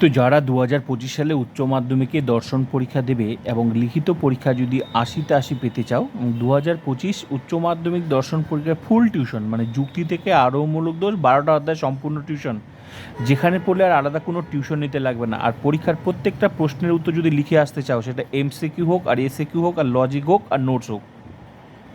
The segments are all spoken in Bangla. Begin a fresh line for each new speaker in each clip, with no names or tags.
তো যারা দু হাজার পঁচিশ সালে উচ্চ মাধ্যমিকে দর্শন পরীক্ষা দেবে এবং লিখিত পরীক্ষা যদি আশিতে আশি পেতে চাও দু হাজার পঁচিশ উচ্চ মাধ্যমিক দর্শন পরীক্ষার ফুল টিউশন মানে যুক্তি থেকে আরও মূলক দোষ, বারোটা অধ্যায় সম্পূর্ণ টিউশন যেখানে পড়লে আর আলাদা কোনো টিউশন নিতে লাগবে না। আর পরীক্ষার প্রত্যেকটা প্রশ্নের উত্তর যদি লিখে আসতে চাও, সেটা এমসিকিউ হোক আর এসিকিউ হোক আর লজিক হোক আর নোটস হোক।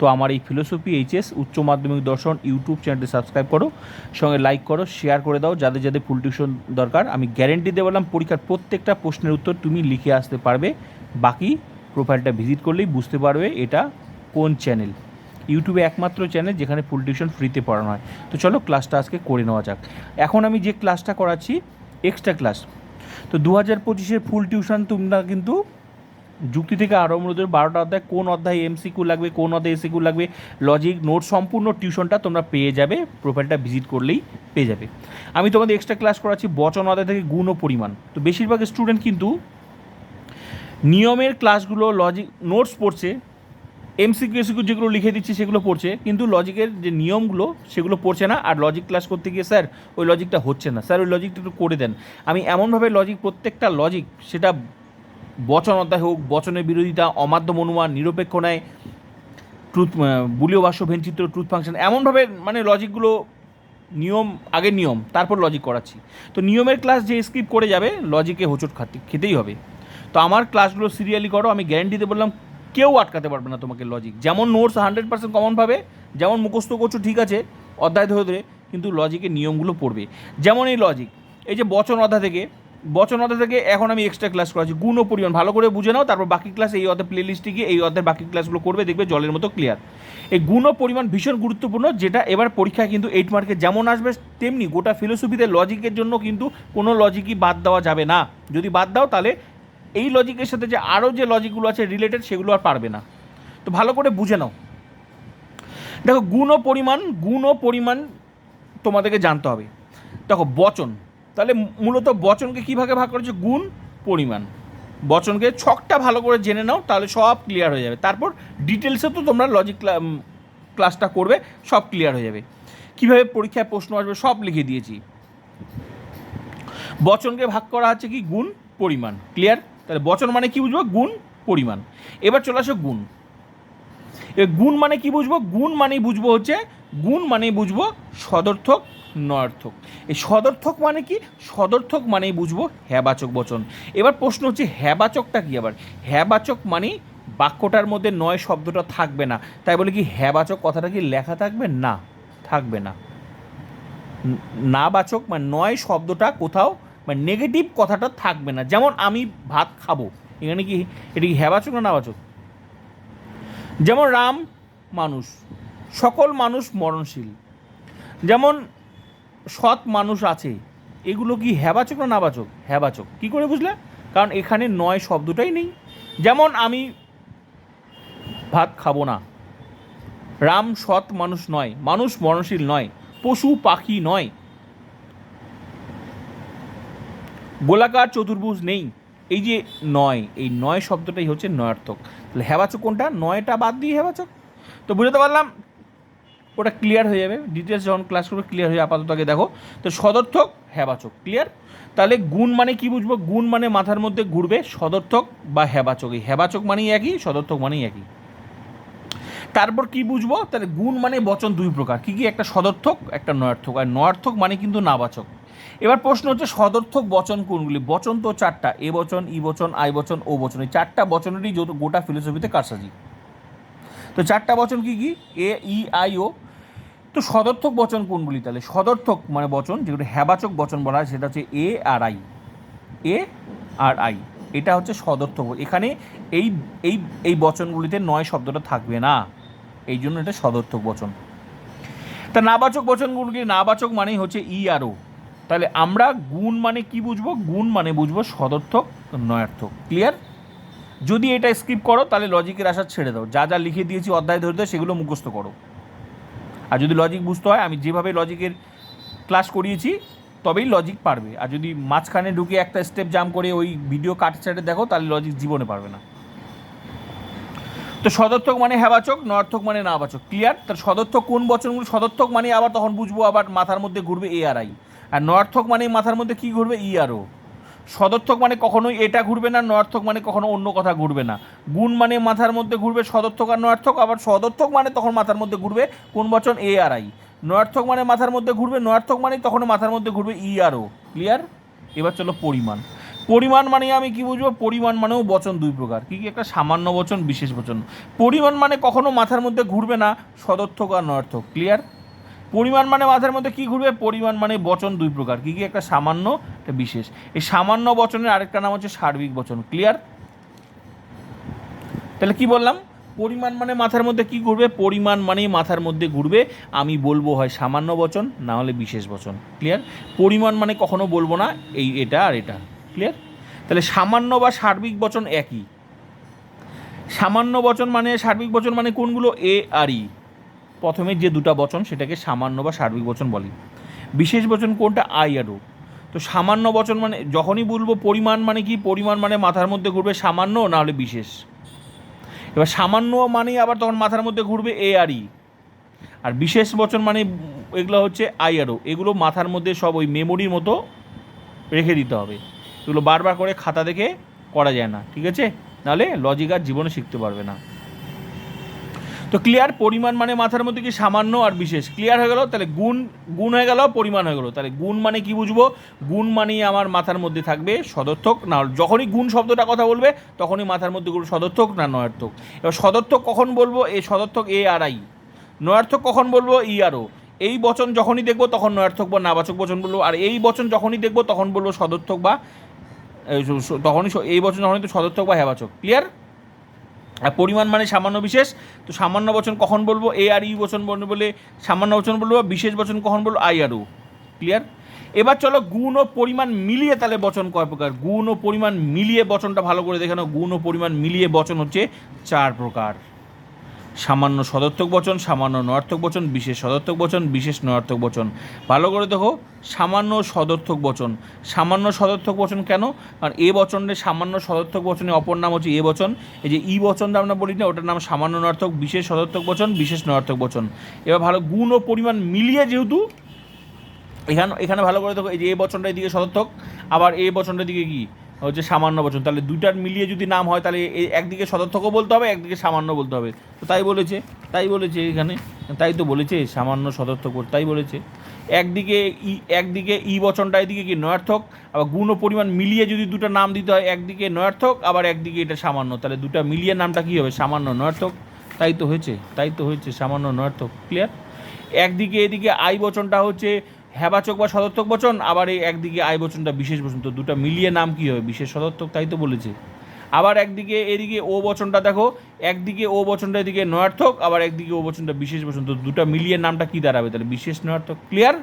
তো আমার এই ফিলোসফি এইচএস উচ্চ মাধ্যমিক দর্শন ইউটিউব চ্যানেলটি সাবস্ক্রাইব করো, সঙ্গে লাইক করো শেয়ার করে দাও, যাদের যাদের ফুল টিউশন দরকার। আমি গ্যারেন্টি দিয়ে বললাম, পরীক্ষার প্রত্যেকটা প্রশ্নের উত্তর তুমি লিখে আসতে পারবে। বাকি প্রোফাইলটা ভিজিট করলেই বুঝতে পারবে এটা কোন চ্যানেল ইউটিউবে একমাত্র চ্যানেল যেখানে ফুল টিউশন ফ্রিতে পড়ানো হয়। তো চলো ক্লাসটা আজকে করে নেওয়া যাক। এখন আমি যে ক্লাসটা করাচ্ছি এক্সট্রা ক্লাস তো দু হাজার পঁচিশের ফুল টিউশন তোমরা কিন্তু যুক্তি থেকে আরম্ভ করে বারোটা অধ্যায়, কোন অধ্যায় এমসিকিউ লাগবে, কোন অধ্যায় এসিকিউ লাগবে লজিক নোট সম্পূর্ণ টিউশনটা তোমরা পেয়ে যাবে প্রোফাইলটা ভিজিট করলেই পেয়ে যাবে। আমি তোমাদের এক্সট্রা ক্লাস করাচ্ছি বচন অধ্যায় থেকে গুণ ও পরিমাণ। তো বেশিরভাগ স্টুডেন্ট কিন্তু নিয়মের ক্লাসগুলো লজিক নোটস পড়ছে এমসিকিউ এসিকিউ যেগুলো লিখে দিচ্ছি সেগুলো পড়ছে, কিন্তু লজিকের যে নিয়মগুলো সেগুলো পড়ছে না, আর লজিক ক্লাস করতে গিয়ে, স্যার, ওই লজিকটা হচ্ছে না। স্যার, ওই লজিকটা একটু করে দেন। আমি এমনভাবে লজিক প্রত্যেকটা লজিক সেটা বচন অধ্যায় হোক, বচনের বিরোধিতা অমাধ্যম অনুমান নিরপেক্ষ ন্যায়, ট্রুথ বুলীয় বাষ্য ভেনচিত্র ট্রুথ ফাংশন, এমনভাবে মানে লজিকগুলো নিয়ম আগে নিয়ম, তারপর লজিক করাচ্ছি। তো নিয়মের ক্লাস যে স্কিপ করে যাবে, লজিকে হোঁচট খাতে খেতেই হবে। তো আমার ক্লাসগুলো সিরিয়ালি করো, আমি গ্যারেন্টিতে বললাম, কেউ আটকাতে পারবে না তোমাকে লজিক যেমন নোটস হান্ড্রেড পার্সেন্ট কমন পাবে যেমন মুখস্থ করছ, ঠিক আছে, অধ্যায় ধরে ধরে, কিন্তু লজিকের নিয়মগুলো পড়বে। যেমন এই লজিক এই যে বচন অধ্যায় থেকে বচন অধ্যায় থেকে এখন আমি এক্সট্রা ক্লাস করাচ্ছি। গুণ ও পরিমাণ। ভালো করে বুঝে নাও, তারপর বাকি ক্লাস এই অধ্যায় প্লে লিস্টে গিয়ে এই অধ্যায়ের বাকি ক্লাসগুলো করবে, দেখবে জলের মতো ক্লিয়ার এই গুণ ও পরিমাণ ভীষণ গুরুত্বপূর্ণ, যেটা এবার পরীক্ষায় কিন্তু এইট মার্কে যেমন আসবে, তেমনি গোটা ফিলোসফিতে লজিকের জন্য কিন্তু কোনো লজিকই বাদ দেওয়া যাবে না। যদি বাদ দাও তাহলে এই লজিকের সাথে যে আরও যে লজিকগুলো আছে রিলেটেড সেগুলো আর পারবে না। তো ভালো করে বুঝে নাও। দেখো গুণ ও পরিমাণ গুণ ও পরিমাণ তোমাদেরকে জানতে হবে। দেখো, বচন। তাহলে মূলত বচনকে কী ভাগে করেছে গুণ, পরিমাণ। বচনকে ছকটা ভালো করে জেনে নাও, তাহলে সব ক্লিয়ার হয়ে যাবে। তারপর ডিটেলসে তো তোমরা লজিক ক্লাসটা করবে, সব ক্লিয়ার হয়ে যাবে। কীভাবে পরীক্ষায় প্রশ্ন আসবে, সব লিখে দিয়েছি। বচনকে ভাগ করা আছে কি? গুণ, পরিমাণ। ক্লিয়ার তাহলে বচন মানে কি বুঝব? গুণ, পরিমাণ। এবার চলে আসো গুণ। গুণ মানে কি বুঝব? গুণ মানেই বুঝব হচ্ছে, গুণ মানেই বুঝব সদর্থক নয়ার্থক। এই সদর্থক মানে কি? সদর্থক মানেই বুঝব হ্যাবাচক বচন। এবার প্রশ্ন হচ্ছে হ্যাবাচকটা কি আবার? হ্যাবাচক মানে বাক্যটার মধ্যে নয় শব্দটা থাকবে না। তাই বলে কি হ্যাবাচক কথাটা কি লেখা থাকবে? না থাকবে না। ন- নাবাচক মানে নয় শব্দটা কোথাও মানে নেগেটিভ কথাটা থাকবে না। যেমন আমি ভাত খাব। এখানে কি, এটা কি হ্যাবাচক না নাবাচক যেমন রাম মানুষ, সকল মানুষ মরণশীল। যেমন সৎ মানুষ আছে, এগুলো কি হ্যাবাচক না নাবাচক? হ্যাবাচক। কি করে বুঝলে? কারণ এখানে নয় শব্দটাই নেই। যেমন আমি ভাত খাব না। রাম সৎ মানুষ নয়, মানুষ মরণশীল নয়, পশু পাখি নয়। গোলাকার চতুর্ভুজ নেই। এই যে নয়, এই নয় শব্দটাই হচ্ছে নয়ার্থক। তাহলে হ্যাবাচক কোনটা? নয়টা বাদ দিয়ে হ্যাবাচক। তো বুঝতে পারলাম? ওটা ক্লিয়ার হয়ে যাবে। ডিটেলস যখন ক্লাস করবে ক্লিয়ার হয়ে আপাতত আগে দেখো। তো সদর্থক হেবাচক ক্লিয়ার তাহলে গুণ মানে কি বুঝব? গুণ মানে মাথার মধ্যে ঘুরবে সদর্থক বা হেবাচক এই হেবাচক মানেই একই, সদর্থক মানেই একই। তারপর কি বুঝব? তাহলে গুণ মানে বচন দুই প্রকার। কি কি? একটা সদর্থক, একটা নয়ার্থক। আর নয়ার্থক মানে কিন্তু নাবাচক। এবার প্রশ্ন হচ্ছে সদর্থক বচন কোনগুলি? বচন তো চারটা। এ বচন, ই বচন, আই বচন, ও বচন। এই চারটা বচনেরই যত গোটা ফিলোসফিতে কারসাজি। তো চারটা বচন কি কি? A, E, I, O. তো সদর্থক বচন কোনগুলি তাহলে? সদর্থক মানে বচন যেগুলো হ্যাবাচক বচন বলা হয়, সেটা হচ্ছে এ আর আই। এ আর আই, এটা হচ্ছে সদর্থক। এখানে এই এই এই বচনগুলিতে নয় শব্দটা থাকবে না। এই জন্য এটা সদর্থক বচন। তা নাবাচক বচনগুলি, নাবাচক মানেই হচ্ছে ই আর ও। তাহলে আমরা গুণ মানে কি বুঝব? গুণ মানে বুঝব সদর্থক, নয়ার্থক। ক্লিয়ার? যদি এটা স্কিপ করো, তাহলে লজিকের আশা ছেড়ে দাও। যা যা লিখে দিয়েছি অধ্যায় ধরে ধরে সেগুলো মুখস্থ করো। আর যদি লজিক বুঝতে হয়, আমি যেভাবে লজিকের ক্লাস করিয়েছি, তবেই লজিক পারবে। আর যদি মাঝখানে ঢুকে একটা স্টেপ জাম করে ওই ভিডিও কাটে ছাটে দেখো, তাহলে লজিক জীবনে পারবে না। তো সদর্থক মানে হ্যাবাচক নর্থক মানে নাবাচক ক্লিয়ার তার সদর্থক কোন বচনগুলো, সদর্থক মানে আবার তখন বুঝব, আবার মাথার মধ্যে ঘুরবে এ আর আই আর নয়ার্থক মানে মাথার মধ্যে কি ঘুরবে ই আর ও সদর্থক মানে কখনোই এটা ঘুরবে না, নয়ার্থক মানে কখনো অন্য কথা ঘুরবে না। গুণ মানে মাথার মধ্যে ঘুরবে, সদর্থক আর নয়ার্থক, আবার সদর্থক মানে তখন মাথার মধ্যে ঘুরবে কোন বচন এ আর আই নয়ার্থক মানে মাথার মধ্যে ঘুরবে, নয়ার্থক মানে তখন মাথার মধ্যে ঘুরবে ই আর ও ক্লিয়ার এবার চলো পরিমাণ। পরিমাণ মানে আমি কি বুঝব? পরিমাণ মানেও বচন দুই প্রকার। কি কি? একটা সামান্য বচন, বিশেষ বচন। পরিমাণ মানে কখনো মাথার মধ্যে ঘুরবে না, সদর্থক আর নয়ার্থক। ক্লিয়ার পরিমাণ মানে মাথার মধ্যে কি ঘুরবে? পরিমাণ মানে বচন দুই প্রকার। কি কি? একটা সামান্য, একটা বিশেষ। এই সামান্য বচনের আরেকটা নাম হচ্ছে সার্বিক বচন। ক্লিয়ার তাহলে কি বললাম? পরিমাণ মানে মাথার মধ্যে কি ঘুরবে? পরিমাণ মানে মাথার মধ্যে ঘুরবে। আমি বলব হয় সামান্য বচন, না হলে বিশেষ বচন। ক্লিয়ার পরিমাণ মানে কখনো বলব না, এই এটা আর এটা। ক্লিয়ার তাহলে সামান্য বা সার্বিক বচন একই। সামান্য বচন মানে সার্বিক বচন মানে কোনগুলো? এ আর ই প্রথমে যে দুটা বচন সেটাকে সামান্য বা সার্বিক বচন বলি। বিশেষ বচন কোনটা? আই আর ও। তো সামান্য বচন মানে যখনই বলব পরিমাণ মানে কি? পরিমাণ মানে মাথার মধ্যে ঘুরবে সামান্য না হলে বিশেষ। এবার সামান্য মানেই আবার তখন মাথার মধ্যে ঘুরবে এ আর ই। আর বিশেষ বচন মানে এগুলো হচ্ছে আই আর ও। এগুলো মাথার মধ্যে সব ওই মেমোরির মতো রেখে দিতে হবে। এগুলো বারবার করে খাতা দেখে করা যায় না। ঠিক আছে? নাহলে লজিক আর জীবনে শিখতে পারবে না। তো ক্লিয়ার পরিমাণ মানে মাথার মধ্যে কি সামান্য আর বিশেষ? ক্লিয়ার হয়ে গেল? তাহলে গুণ গুণ হয়ে গেল, পরিমাণ হয়ে গেল। তাহলে গুণ মানে কি বুঝব? গুণ মানেই আমার মাথার মধ্যে থাকবে সদর্থক, না যখনই গুণ শব্দটা কথা বলবে, তখনই মাথার মধ্যে গুলো সদর্থক না নয়ার্থক? এবার সদর্থক কখন বলব? এ সদর্থক এ আর আই নয়ার্থক কখন বলব? ই আর ও এই বচন যখনই দেখব, তখন নয়ার্থক বা নাবাচক বচন বলব। আর এই বচন যখনই দেখব, তখন বলব সদর্থক বা তখনই এই বচন যখনই তো সদর্থক বা হেবাচক। ক্লিয়ার আর পরিমাণ মানে সামান্য বিশেষ। তো সামান্য বচন কখন বলব? এ আর ইউ বচন বর্ণ বলে সামান্য বচন বলব বিশেষ বচন কখন বলব? আই আর ও। ক্লিয়ার এবার চলো গুণ ও পরিমাণ মিলিয়ে তাহলে বচন কয় প্রকার? গুণ ও পরিমাণ মিলিয়ে বচনটা ভালো করে দেখে নাও। গুণ ও পরিমাণ মিলিয়ে বচন হচ্ছে চার প্রকার। সামান্য সদর্থক বচন, সামান্য নয়ার্থক বচন, বিশেষ সদর্থক বচন, বিশেষ নয়ার্থক বচন। ভালো করে দেখো, সামান্য সদর্থক বচন। সামান্য সদর্থক বচন কেন? কারণ এ বচনের সামান্য সদর্থক বচনের অপর নাম হচ্ছে এ বচন। এই যে ই বচনটা আমরা বলি না, ওটার নাম সামান্য নয়ার্থক, বিশেষ সদর্থক বচন, বিশেষ নয়ার্থক বচন। এবার ভালো গুণ ও পরিমাণ মিলিয়ে যেহেতু, এখানে এখানে ভালো করে দেখো, এই যে এ বচনটা এদিকে সদর্থক, আবার এ বচনটার দিকে কি? হচ্ছে সামান্য বচন। তাহলে দুইটার মিলিয়ে যদি নাম হয়, তাহলে একদিকে সদর্থকও বলতে হবে, একদিকে সামান্য বলতে হবে। তো তাই বলেছে তাই বলেছে এখানে, তাই তো বলেছে, সামান্য সদর্থক তাই বলেছে। একদিকে ই একদিকে ই বচনটা এদিকে কি নয়ার্থক, আবার গুণ ও পরিমাণ মিলিয়ে যদি দুটো নাম দিতে হয়, একদিকে নয়ার্থক, আবার একদিকে এটা সামান্য। তাহলে দুটা মিলিয়ে নামটা কী হবে? সামান্য নয়ার্থক। তাই তো হয়েছে, তাই তো হয়েছে, সামান্য নয়ার্থক। ক্লিয়ার একদিকে এদিকে আই বচনটা হচ্ছে হ্যাবাচক বা সদর্থক বচন? আবার এই একদিকে আয় বচনটা, বিশেষ বচন, তো দুটো মিলিয়ে নাম কী হবে? বিশেষ সদর্থক তাই তো বলেছে। আবার একদিকে, এদিকে ও বচনটা দেখো, একদিকে ও বচনটা, এদিকে নয়ার্থক, আবার একদিকে ও বচনটা বিশেষ বচন, তো দুটো মিলিয়ে নামটা কী দাঁড়াবে? তাহলে বিশেষ নয়ার্থক ক্লিয়ার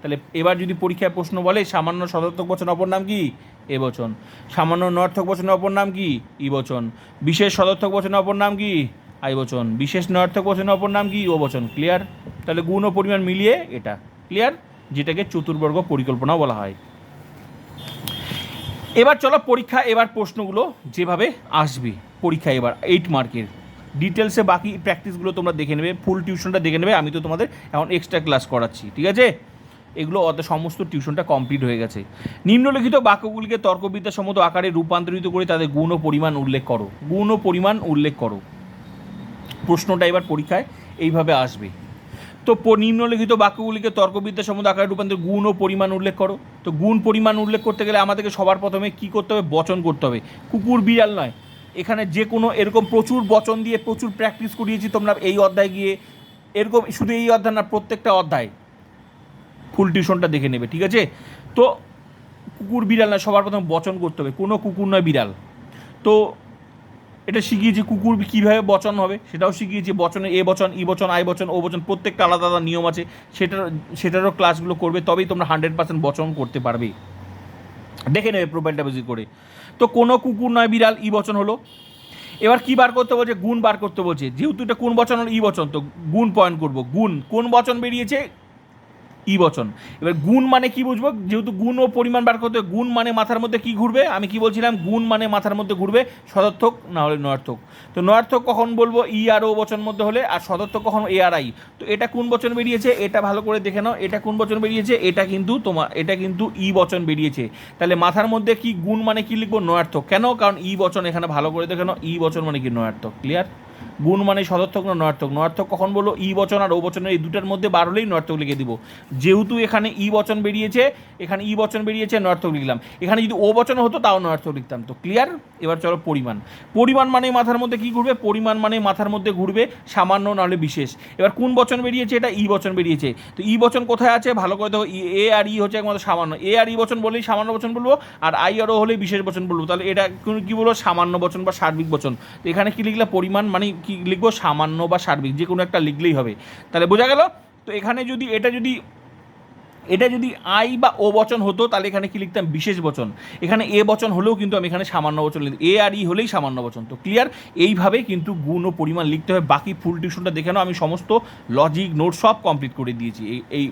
তাহলে এবার যদি পরীক্ষায় প্রশ্ন বলে, সামান্য সদর্থক বচন, অপর নাম কি? এ বচন। সামান্য নয়ার্থক বচনের অপর নাম কি? ই বচন। বিশেষ সদর্থক বচনের অপর নাম কি? আই বচন। বিশেষ নয়ার্থক বচনের অপর নাম কি? ও বচন। ক্লিয়ার তাহলে গুণ ও পরিমাণ মিলিয়ে এটা। ক্লিয়ার যেটাকে চতুর্বর্গ পরিকল্পনা বলা হয়। এবার চলো পরীক্ষা, এবার প্রশ্নগুলো যেভাবে আসবে, পরীক্ষা এবার এইট মার্কের ডিটেলসে বাকি প্র্যাকটিসগুলো তোমরা দেখে নেবে ফুল টিউশনটা দেখে নেবে, আমি তো তোমাদের এখন এক্সট্রা ক্লাস করাচ্ছি, ঠিক আছে? এগুলো অত সমস্ত টিউশনটা কমপ্লিট হয়ে গেছে। নিম্নলিখিত বাক্যগুলিকে তর্কবিদ্যা সম্মত আকারে রূপান্তরিত করে তাদের গুণ ও পরিমাণ উল্লেখ করো। গুণ ও পরিমাণ উল্লেখ করো। প্রশ্নটা এবার পরীক্ষায় এইভাবে আসবে। তো নিম্নলিখিত বাক্যগুলিকে তর্কবিদ্যা সম্বন্ধে আকারে রূপান্তর গুণ ও পরিমাণ উল্লেখ করো। তো গুণ, পরিমাণ উল্লেখ করতে গেলে আমাদেরকে সবার প্রথমে কি করতে হবে? বচন করতে হবে। কুকুর, বিড়াল নয়। এখানে যে কোনো এরকম প্রচুর বচন দিয়ে প্রচুর প্র্যাকটিস করিয়েছি তোমরা এই অধ্যায় গিয়ে। এরকম শুধু এই অধ্যায় না, প্রত্যেকটা অধ্যায়। ফুল টিউশনটা দেখে নেবে, ঠিক আছে? তো কুকুর, বিড়াল নয়, সবার প্রথমে বচন করতে হবে। কোনো কুকুর নয়, বিড়াল। তো এটা শিখিয়েছি কুকুর কীভাবে বচন হবে, সেটাও শিখিয়েছি বচনে এ বচন, ই বচন, আই বচন, ও বচন, প্রত্যেকটা আলাদা আলাদা নিয়ম আছে, সেটার, সেটারও ক্লাসগুলো করবে, তবেই তোমরা হান্ড্রেড পার্সেন্ট বচন করতে পারবে। দেখে নেবে প্রোফাইলটা বেশি করে। তো কোনো কুকুর নয় বিড়াল, ই বচন হলো। এবার কি বার করতে বলছে? গুণ বার করতে বলছে। যেহেতু এটা কোন বচন হলো? ই বচন। তো গুণ পয়েন্ট করব। গুণ। কোন বচন বেরিয়েছে? ই বচন। এবার গুণ মানে কি বুঝব? যেহেতু গুণ ও পরিমাণ বার করতে গুণ মানে মাথার মধ্যে কি ঘুরবে? আমি কি বলছিলাম? গুণ মানে মাথার মধ্যে ঘুরবে, সদর্থক না হলে নয়ার্থক। তো নয়ার্থক কখন বলব? ই আর ও বচন মধ্যে হলে, আর সদর্থক কখন? এ আর আই। তো এটা কোন বচন বেরিয়েছে? এটা ভালো করে দেখে নাও, এটা কোন বচন বেরিয়েছে? এটা কিন্তু তোমার এটা কিন্তু ই বচন বেরিয়েছে। তাহলে মাথার মধ্যে কি গুণ মানে কি লিখব? নয়ার্থক। কেন? কারণ ই বচন এখানে ভালো করে দেখে নাও, ই বচন মানে কি নয়ার্থক। ক্লিয়ার? গুণ মানে সদর্থক না নয়ার্থক? নয়ার্থক কখন বলল? ই বচন আর ও বচনের এই দুটার মধ্যে বার হলেই নয়ার্থক লিখে দিব। যেহেতু এখানে ই বচন বেরিয়েছে, এখানে ই বচন বেরিয়েছে, নয়ার্থক লিখলাম। এখানে যদি ও বচন হতো, তাও নয়ার্থক লিখতাম। তো ক্লিয়ার এবার চলো পরিমাণ। পরিমাণ মানে মাথার মধ্যে কি ঘুরবে? পরিমাণ মানে মাথার মধ্যে ঘুরবে সামান্য নাহলে বিশেষ। এবার কোন বচন বেরিয়েছে? এটা ই বচন বেরিয়েছে। তো ই বচন কোথায় আছে? ভালো করে দেখো এ আর ই হচ্ছে একমাত্র সামান্য। এ আর ই বচন বললেই সামান্য বচন বলব, আর আই আর ও হলেই বিশেষ বচন বলব। তাহলে এটা কি বলব? সামান্য বচন বা সার্বিক বচন। তো এখানে কি লিখলে? পরিমাণ মানে কি লিখব? সামান্য বা সার্বিক, যে কোনো একটা লিখলেই হবে। তাহলে বোঝা গেল? তো এখানে যদি, এটা যদি এটা যদি আই বা ও বচন হতো, তাহলে এখানে কি লিখতাম? বিশেষ বচন। এখানে এ বচন হলেও কিন্তু আমি এখানে সামান্য বচন লিখতাম। এ আর ই হলেই সামান্য বচন। তো ক্লিয়ার এইভাবে কিন্তু গুণ ও পরিমাণ লিখতে হবে। বাকি ফুল টিউশনটা দেখে নাও, আমি সমস্ত লজিক নোট সব কমপ্লিট করে দিয়েছি এই এই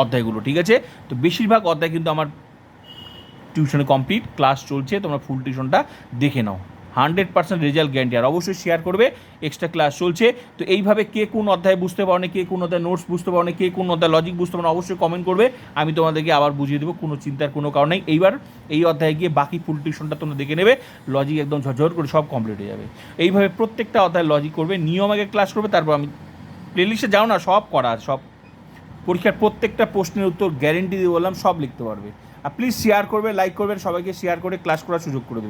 অধ্যায়গুলো, ঠিক আছে? তো বেশিরভাগ অধ্যায় কিন্তু আমার টিউশনে কমপ্লিট ক্লাস চলছে, তোমরা ফুল টিউশনটা দেখে নাও। হান্ড্রেড পার্সেন্ট রেজাল্ট গ্যারান্টি, আর অবশ্যই শেয়ার করবে এক্সট্রা ক্লাস চলছে। তো এইভাবে কে কোন অধ্যায় বুঝতে পারো না, কে কোন অধ্যায় নোটস বুঝতে পারো না, কে কোন অধ্যায় লজিক বুঝতে পারো অবশ্যই কমেন্ট করবে। আমি তোমাদেরকে আবার বুঝিয়ে দেবো, কোনো চিন্তার কোনো কারণ নেই। এইবার এই অধ্যায়ে গিয়ে বাকি ফুল টিউশনটা তোমরা দেখে নেবে লজিক একদম ঝরঝর করে সব কমপ্লিট হয়ে যাবে। এইভাবে প্রত্যেকটা অধ্যায় লজিক করবে, নিয়ম আগে ক্লাস করবে, তারপর আমি প্লেলিস্টে যাও না, সব করা সব পরীক্ষার প্রত্যেকটা প্রশ্নের উত্তর গ্যারেন্টি দিয়ে বললাম, সব লিখতে পারবে। আর প্লিজ শেয়ার করবে লাইক করবে, সবাইকে শেয়ার করে ক্লাস করার সুযোগ করে দেবে।